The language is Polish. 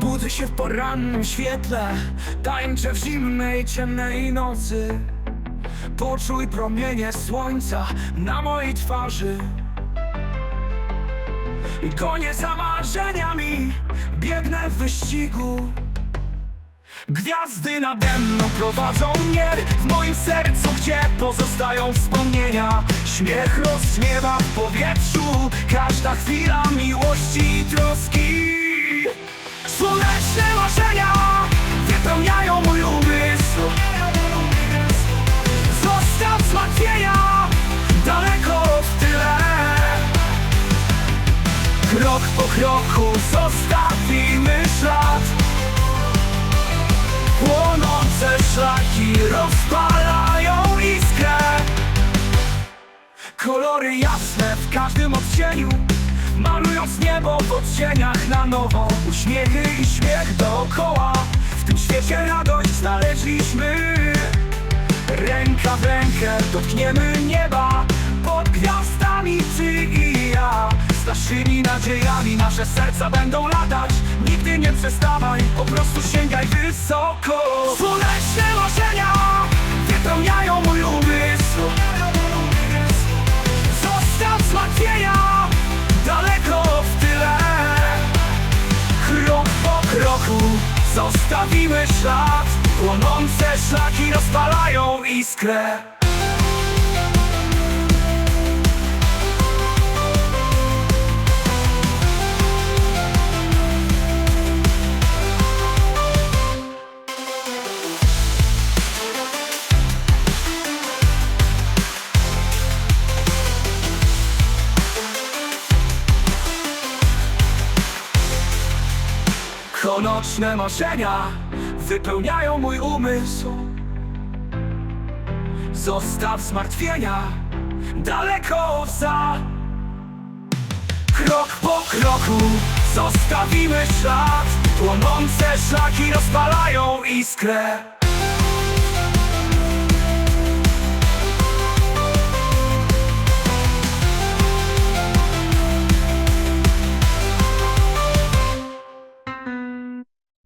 Budzę się w porannym świetle Tańczę w zimnej, ciemnej nocy. Poczuj promienie słońca na mojej twarzy. I gonię za marzeniami Biegnę w wyścigu. Gwiazdy nade mną prowadzą mnie W moim sercu, gdzie pozostają wspomnienia. Śmiech rozśmiewa w powietrzu Każda chwila miłości i troski kroku zostawimy ślad Płonące szlaki rozpalają iskrę. Kolory jasne w każdym odcieniu Malując niebo w odcieniach na nowo. Uśmiechy i śmiech dookoła W tym świecie radość znaleźliśmy. Ręka w rękę dotkniemy nieba Pod gwiazdami ja Z naszymi nadziejami nasze serca będą latać. Nigdy nie przestawaj, po prostu sięgaj wysoko. Słoneczne marzenia wypełniają mój umysł. Zostaw zmartwienia daleko w tyle. Krok po kroku zostawimy ślad. Płonące szlaki rozpalają iskrę Konoczne marzenia wypełniają mój umysł. Zostaw zmartwienia daleko za. Krok po kroku zostawimy ślad. Płonące szlaki rozpalają iskrę